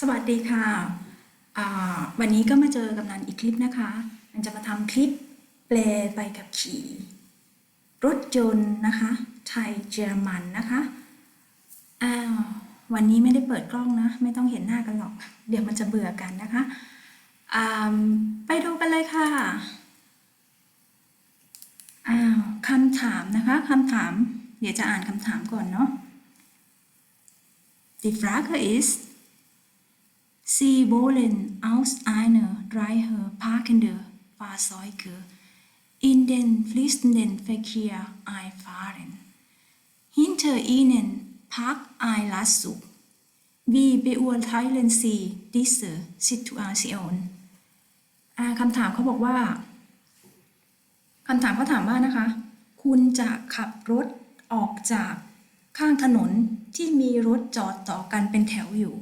สวัสดีค่ะวันนี้ก็มาเจอกับนันอีกคลิปนะคะมันจะมาทำคลิปแปลใบขับขี่ รถยนต์นะคะ ไทยเยอรมันนะคะอ้าววันนี้ไม่ได้เปิดกล้องนะ ไม่ต้องเห็นหน้ากันหรอก เดี๋ยวมันจะเบื่อกันนะคะไปดูกันเลยค่ะอ้าวคำถามนะคะคำถาม เดี๋ยวจะอ่านคำถามก่อนเนาะ Die Frage ist, Sie wollen aus einer Reihe parkender Fahrzeuge in den fließenden Verkehr einfahren. Hinter ihnen parkt ein Lasszug. Wie beurteilen Sie diese Situation? คำถามเขาบอกว่าคำถามเขาถามว่านะคะ คุณจะขับรถออกจากข้างถนนที่มีรถจอดต่อกันเป็นแถวอยู่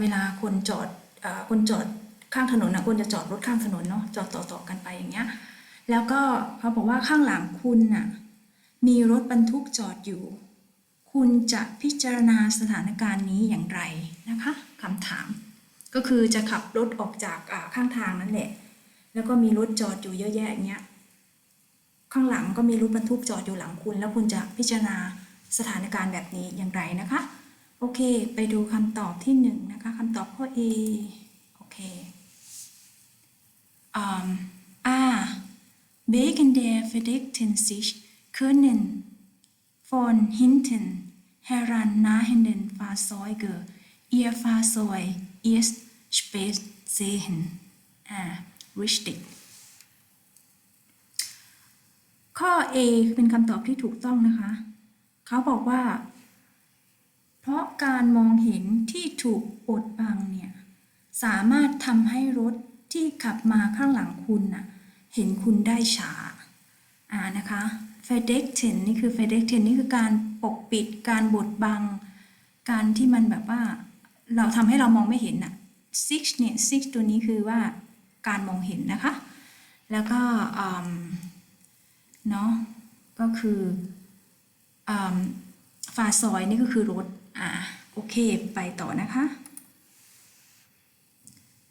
เวลาคนจอดอ่าคนจอดข้างถนนนะคนจะจอดรถข้างถนนเนาะจอดต่อต่อกันไปอย่างเงี้ยแล้วก็เขาบอกว่าข้างหลังคุณน่ะมีรถบรรทุกจอดอยู่ คุณจะพิจารณาสถานการณ์นี้อย่างไรนะคะคำถาม ก็คือจะขับรถออกจากข้างทางนั่นแหละ แล้วก็มีรถจอดอยู่เยอะแยะอย่างเงี้ยข้างหลังก็มีรถบรรทุกจอดอยู่หลังคุณ แล้วคุณจะพิจารณาสถานการณ์แบบนี้อย่างไรนะคะ โอเค ไปดูคำตอบที่หนึ่งนะคะคำตอบข้อ A โอเคอ่า A wegen der Verdächtigen sich können von hinten herannahenden Fahrzeuge ihr Fahrzeug erst spät sehen. Ah, richtig. ข้อ A เป็นคำตอบที่ถูกต้องนะคะ เขาบอกว่า เพราะการมองเห็นที่ถูกบดบังเนี่ยสามารถทำให้รถที่ขับมาข้างหลังคุณน่ะเห็นคุณได้ช้าอ่านะคะ f e d e c t e n นี่คือ f e d e c t e n นี่คือการปกปิดการบดบัง การที่มันแบบว่า เราทำให้เรามองไม่เห็นน่ะ six เนี่ย six ตัวนี้คือว่าการมองเห็นนะคะ แล้วก็เนาะก็คืออ่าฝาซอยนี่ก็คือรถ อ่าโอเค ไปต่อนะคะ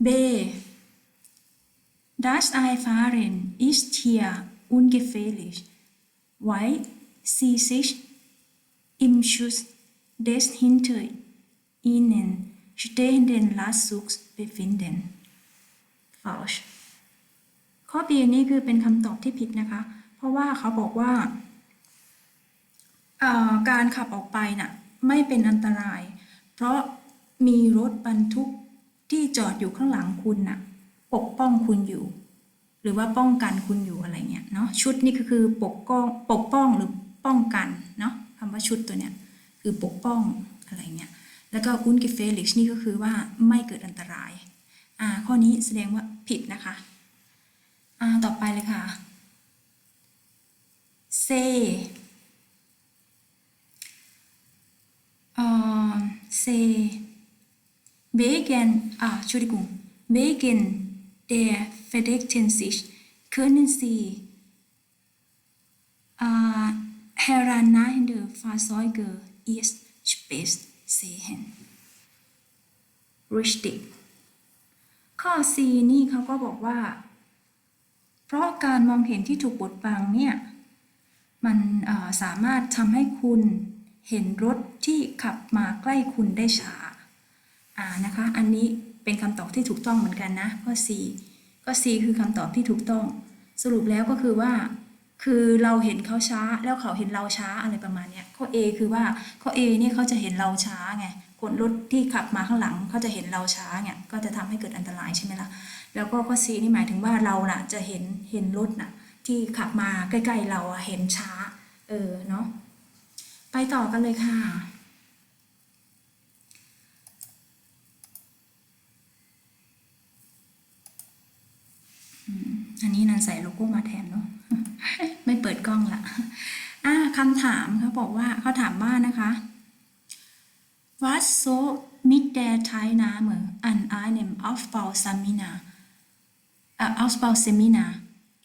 B Das Einfahren ist hier ungefährlich, weil Sie sich im Schuss des hinter Ihnen stehenden Lastzugs befinden. Falsch. ข้อ B นี่คือเป็นคำตอบที่ผิดนะคะ เพราะว่าเขาบอกว่า การขับออกไปนะ่ะ ไม่เป็นอันตราย เพราะมีรถบรรทุกที่จอดอยู่ข้างหลังคุณน่ะปกป้องคุณอยู่ หรือว่าป้องกันคุณอยู่อะไรเงี้ยเนาะชุดนี่ก็คือปกป้องปกป้องหรือป้องกันเนาะคำว่าชุดตัวเนี้ยคือปกป้องอะไรเงี้ยแล้วก็อุนกิเฟลิกนี่ก็คือว่าไม่เกิดอันตรายอ่าข้อนี้แสดงว่าผิดนะคะอ่าต่อไปเลยค่ะ C เอ่อ C wegen ah Entschuldigung wegen der Verdächtigen sich können Sie äh, herannahende Fahrzeuge erst spät sehen richtig ข้อ C นี่เขาก็บอกว่า เพราะการมองเห็นที่ถูกบดบังเนี่ย มันสามารถทำให้คุณ เห็นรถที่ขับมาใกล้คุณได้ช้าอ่านะคะ อันนี้เป็นคำตอบที่ถูกต้องเหมือนกันนะข้อ C ก็ C คือคำตอบที่ถูกต้อง สรุปแล้วก็คือว่า คือเราเห็นเขาช้าแล้วเขาเห็นเราช้าอะไรประมาณนี้ข้อ A คือว่าข้อ A เนี่ยเขาจะเห็นเราช้าไงคนรถที่ขับมาข้างหลังเขาจะเห็นเราช้าเนี่ยก็จะทำให้เกิดอันตรายใช่ไหมล่ะแล้วก็ข้อ C นี่หมายถึงว่าเราน่ะจะเห็นเห็นรถน่ะที่ขับมาใกล้ ๆ เราอะเห็นช้า เออเนาะ ไปต่อกันเลยค่ะอืมอันนี้นันใส่โลโก้มาแทนเนาะ ไม่เปิดกล้องละอ่าคำถามเขาบอกว่าเขาถามว่านะคะ Was so mit der Teilnahme an einem Aufbauseminar äh, Ausbauseminar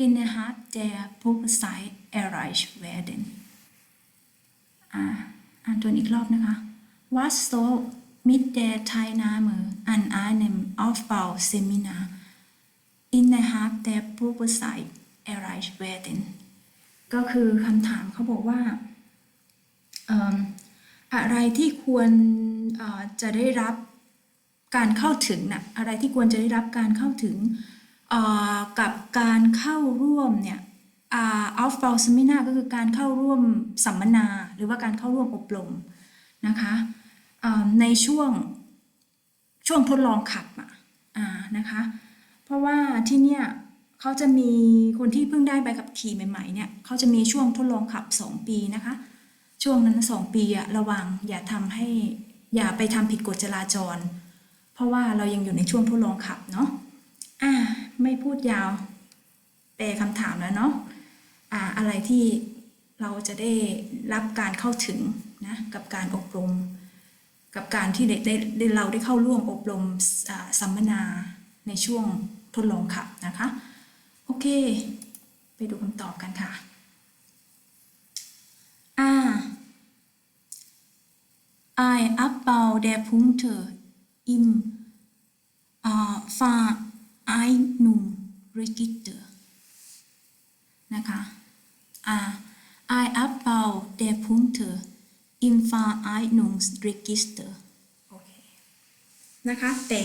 innerhalb der Probezeit erreicht werden อ่าอ่านตัวอีกรอบนะคะ Was so mit der Teilnahme an einem Aufbauseminar innerhalb der Probezeit erreicht werden ก็คือคำถามเขาบอกว่าอะไรที่ควรจะได้รับการเข้าถึงนะอะไรที่ควรจะได้รับการเข้าถึงกับการเข้าร่วมเนี่ย outbound seminar ก็คือการเข้าร่วมสัมมนา หรือว่าการเข้าร่วมอบรมนะคะในช่วงช่วงทดลองขับอะนะคะ เพราะว่าที่เนี่ยเขาจะมีคนที่เพิ่งได้ใบขับขี่ใหม่ๆเนี่ยเขาจะมีช่วงทดลองขับ 2 ปีนะคะ ช่วงนั้น 2 ปีอะระวังอย่าทำให้อย่าไปทำผิดกฎจราจร เพราะว่าเรายังอยู่ในช่วงทดลองขับเนาะอ่าไม่พูดยาวแปลคำถามแล้วเนาะ อะไรที่เราจะได้รับการเข้าถึงนะกับการอบรม กับการที่ได้ได้ได้เราได้เข้าร่วมอบรมสัมมนาในช่วงทดลองขับนะคะ โอเค ไปดูคำตอบกันค่ะอ่า I abbau der Punkte im äh, Vereinigung Register นะคะ อ่า I abbau der Punkte im Vereinigungsregister โอเคนะคะแต่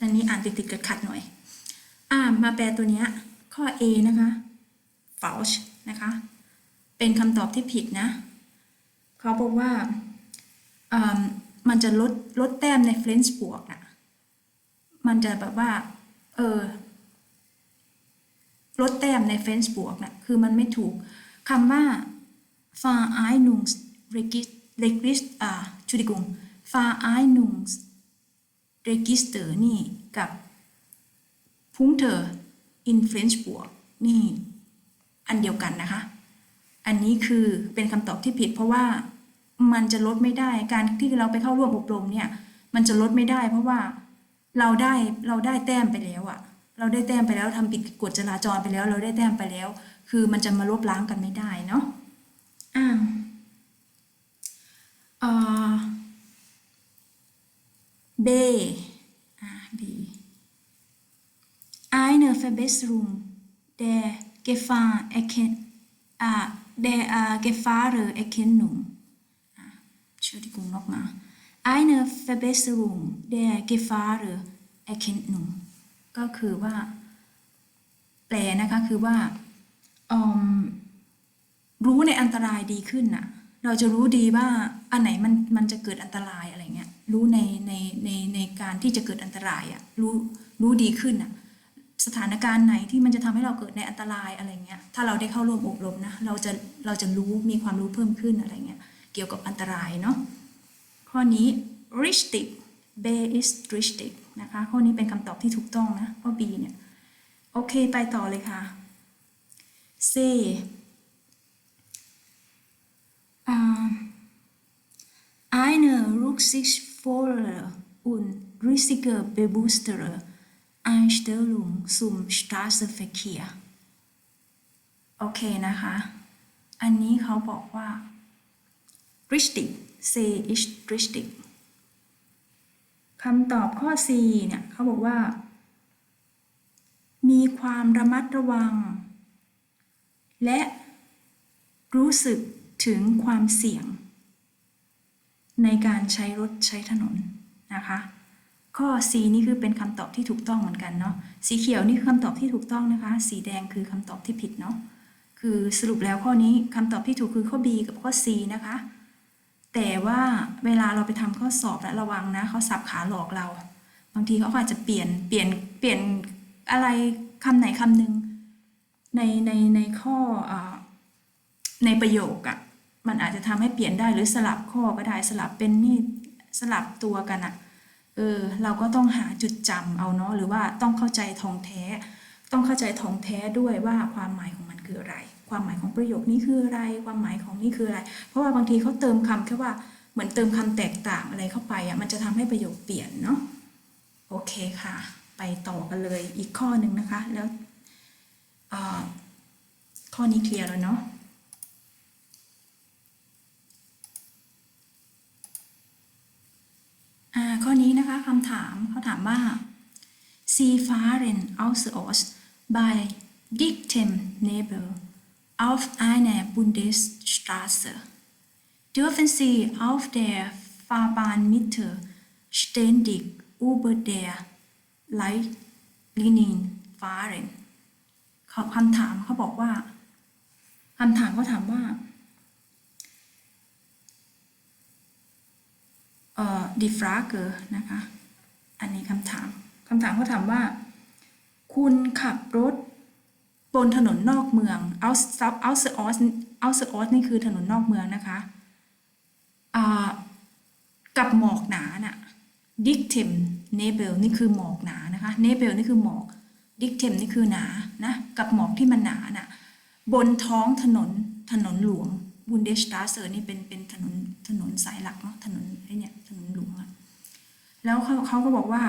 อันนี้อ่านติดๆขัดหน่อย อ่ามาแปลตัวเนี้ยข้อ A นะคะ false นะคะ เป็นคำตอบที่ผิดนะ เขาบอกว่าอ่ามันจะลดลดแต้มในเฟรนช์บวกอะมันจะแบบว่า เออ ลดแต้มในเฟนช์บวกนะคือมันไม่ถูกคำว่า Vereinungs Regist อ่าชุดิกุง Vereinungs Register นี่กับ Punkte in French บวกนี่อันเดียวกันนะคะ อันนี้คือเป็นคำตอบที่ผิดเพราะว่ามันจะลดไม่ได้การที่เราไปเข้าร่วมอบรมเนี่ย มันจะลดไม่ได้เพราะว่าเราได้เราได้แต้มไปแล้วอะ เราได้แต้มไปแล้วทำผิดกฎจราจรไปแล้ว เราได้แต้มไปแล้ว คือมันจะมาลบล้างกันไม่ได้เนาะอ้าวเอ่อ B อ่า B Eine Verbesserung der Gefahr erken ah, der äh, Gefahrenerkennung. Ah, Entschuldigung nochmal. Eine Verbesserung der Gefahrenerkennung ก็คือว่า แปลนะคะคือว่ารู้ในอันตรายดีขึ้นน่ะ เราจะรู้ดีว่าอันไหนมันมันจะเกิดอันตรายอะไรเงี้ย รู้ในในในในการที่จะเกิดอันตรายอะรู้รู้ดีขึ้นอะสถานการณ์ไหนที่มันจะทำให้เราเกิดในอันตรายอะไรเงี้ย ถ้าเราได้เข้าร่วมอบรมนะเราจะเราจะรู้มีความรู้เพิ่มขึ้นอะไรเงี้ยเกี่ยวกับอันตรายเนาะข้อนี้ richtig B is richtig นะคะ ข้อนี้เป็นคำตอบที่ถูกต้องนะ ข้อ B เนี่ย โอเค ไปต่อเลยค่ะ C อ่า Eine rücksichtsvolle und richtige bewusstere Einstellung zum Straßenverkehr โอเคนะคะ อันนี้เขาบอกว่า richtig say is richtig คำตอบข้อ C เนี่ยเขาบอกว่า มีความระมัดระวัง และรู้สึกถึงความเสี่ยง ในการใช้รถใช้ถนนนะคะ ข้อ C นี่คือเป็นคำตอบที่ถูกต้องเหมือนกันเนาะสีเขียวนี่คือคำตอบที่ถูกต้องนะคะ สีแดงคือคำตอบที่ผิดเนาะคือสรุปแล้วข้อนี้คำตอบที่ถูกคือข้อ B กับข้อ C นะคะ แต่ว่าเวลาเราไปทำข้อสอบและระวังนะเขาสับขาหลอกเรา บางทีเขาอาจจะเปลี่ยนเปลี่ยนเปลี่ยนอะไรคำไหนคำหนึ่งในในในข้ออในประโยคอะมันอาจจะทำให้เปลี่ยนได้หรือสลับข้อก็ได้สลับเป็นนี่สลับตัวกันอะเออเราก็ต้องหาจุดจำเอาเนาะหรือว่าต้องเข้าใจทองแท้ ต้องเข้าใจทองแท้ด้วยว่าความหมายของมันคืออะไร ความหมายของประโยคนี้คืออะไร ความหมายของนี่คืออะไร เพราะว่าบางทีเขาเติมคำแค่ว่าเหมือนเติมคำแตกต่างอะไรเข้าไปอะมันจะทำให้ประโยคเปลี่ยนเนาะโอเคค่ะ ไปต่อกันเลยอีกข้อหนึ่งนะคะ แล้วข้อนี้เคลียร์แล้วเนาะอ่คะคำถามเขาถามว่า Sie fahren aus Ost bei dichtem Nebel auf einer Bundesstraße. Dürfen Sie auf der Fahrbahnmitte ständig über der Leitlinien fahren? ขาคำถามเขาบอกว่าคำถามเขาถามว่าเอ่อ die Frage นะคะ อันนี้คำถามคำถามเขาถามว่า คุณขับรถ บนถนนนอกเมือง out out out out out นี่คือถนนนอกเมืองนะคะกับหมอกหนาน่ะ dictem nebel นี่คือหมอกหนานะคะ nebel นี่คือหมอก dictem นี่คือหนานะกับหมอกที่มันหนาน่ะบนท้องถนนถนนหลวง Bundesstraße นี่เป็นเป็นถนนถนนสายหลักเนาะถนนไอเนี่ยถนนหลวงอะแล้วเขาเขาก็บอกว่า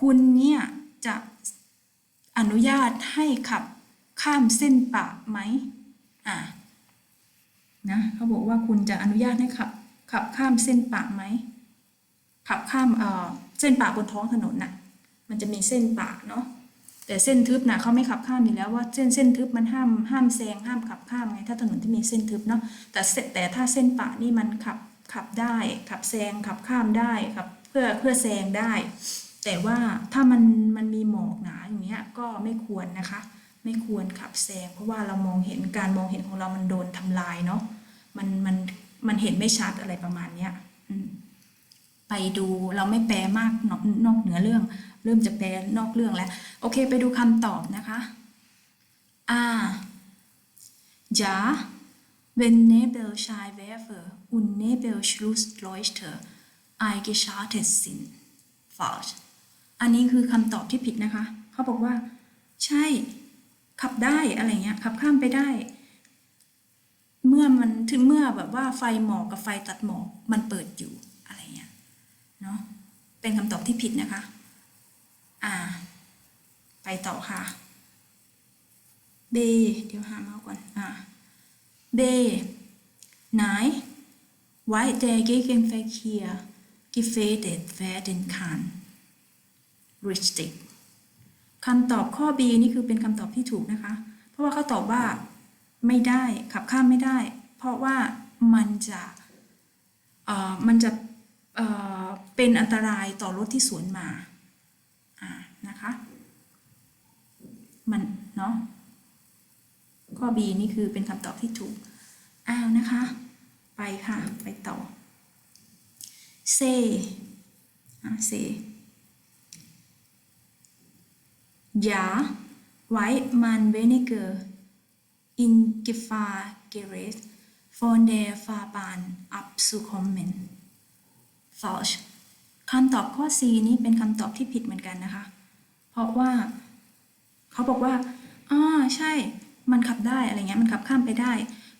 คุณเนี่ยจะ อนุญาตให้ขับข้ามเส้นป่าไหมอ่านะเขาบอกว่าคุณจะอนุญาตให้ขับขับข้ามเส้นป่าไหมขับข้ามเอ่อเส้นป่าบนท้องถนนน่ะมันจะมีเส้นป่าเนาะแต่เส้นทึบนะเขาไม่ขับข้ามอยู่แล้วว่าเส้นเส้นทึบมันห้ามห้ามแซงห้ามขับข้ามไงถ้าถนนที่มีเส้นทึบเนาะแต่แต่ถ้าเส้นป่านี่มันขับขับได้ ขับแซงขับข้ามได้ขับเพื่อเพื่อแซงได้ แต่ว่าถ้ามันมันมีหมอกหนาอย่างเงี้ยก็ไม่ควรนะคะ ไม่ควรขับแซงเพราะว่าเรามองเห็นการมองเห็นของเรามันโดนทำลายเนาะมันมันมันเห็นไม่ชัดอะไรประมาณเนี้ยไปดูเราไม่แปลมากนอกนอกเหนือเรื่อง เริ่มจะแปลนอกเรื่องแล้ว โอเค ไปดูคำตอบนะคะอ่า ja wenn Nebelscheinwerfer und Nebelschlussleuchter eingeschaltet sind falsch อันนี้คือคำตอบที่ผิดนะคะ เขาบอกว่า ใช่ขับได้อะไรเงี้ยขับข้ามไปได้ เมื่อมันถึงเมื่อแบบว่าไฟหมอกกับไฟตัดหมอกมันเปิดอยู่อะไรเงี้ยเนาะเป็นคำตอบที่ผิดนะคะ อ่า ไปต่อค่ะ B เดี๋ยวหามาก่อนอ่า B Nein weil der Gegenverkehr gefährdet werden kann richtig คำตอบข้อ B นี่คือเป็นคำตอบที่ถูกนะคะ เพราะว่าเขาตอบว่าไม่ได้ขับข้ามไม่ได้ เพราะว่ามันจะมันจะเเป็นอันตรายต่อรถที่สวนมาอ่านะคะมันเนาะข้อ B นี่คือเป็นคำตอบที่ถูกอ้าวนะคะ ไปค่ะ ไปต่อ C อะ C Ja, weil man weniger in Gefahr gerät, von der Fahrbahn abzukommen. Falsch คำตอบข้อ C นี้เป็นคำตอบที่ผิดเหมือนกันนะคะ เพราะว่า เขาบอกว่าอ่าใช่ มันขับได้อะไรเงี้ย มันขับข้ามไปได้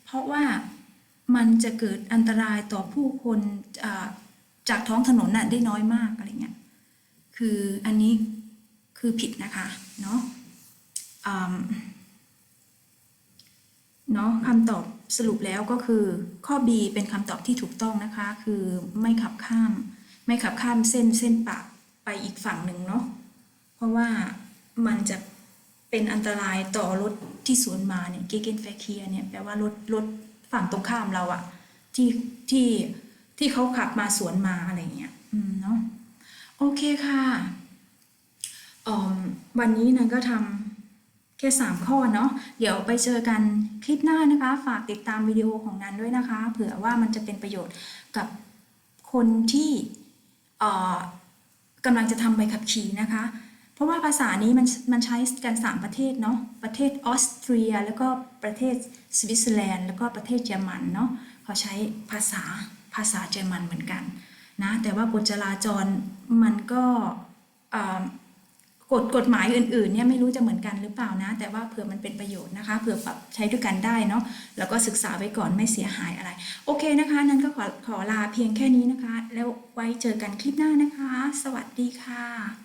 เพราะว่ามันจะเกิดอันตรายต่อผู้คนจากท้องถนนน่ะได้น้อยมากอะไรเงี้ย คืออันนี้คือผิดนะคะ เนาะเนาะคำตอบสรุปแล้วก็คือข้อ B เป็นคำตอบที่ถูกต้องนะคะ คือไม่ขับข้าม ไม่ขับข้ามเส้นเส้นปะไปอีกฝั่งหนึ่งเนาะเพราะว่ามันจะเป็นอันตรายต่อรถที่สวนมาเนี่ยเกเกนแฟเคียเนี่ยแปลว่ารถรถฝั่งตรงข้ามเราอะที่ที่ที่เขาขับมาสวนมาอะไรเงี้ยอืมเนาะโอเคค่ะ วันนี้นันก็ทำแค่ 3 ข้อเนาะเดี๋ยวไปเจอกันคลิปหน้านะคะ ฝากติดตามวิดีโอของนันด้วยนะคะ เผื่อว่ามันจะเป็นประโยชน์กับคนที่กำลังจะทำใบขับขี่นะคะ เพราะว่าภาษานี้มันมันใช้กัน 3 ประเทศเนาะประเทศออสเตรีย แล้วก็ประเทศสวิตเซอร์แลนด์แล้วก็ประเทศเยอรมันเนาะเขาใช้ภาษาภาษาเยอรมันเหมือนกันนะแต่ว่ากฎจราจรมันก็ กฎกฎหมายอื่นๆเนี่ยไม่รู้จะเหมือนกันหรือเปล่านะ แต่ว่าเผื่อมันเป็นประโยชน์นะคะเผื่อปรับใช้ด้วยกันได้เนาะแล้วก็ศึกษาไว้ก่อนไม่เสียหายอะไร โอเคนะคะ นั้นก็ขอขอลาเพียงแค่นี้นะคะ แล้วไว้เจอกันคลิปหน้านะคะ สวัสดีค่ะ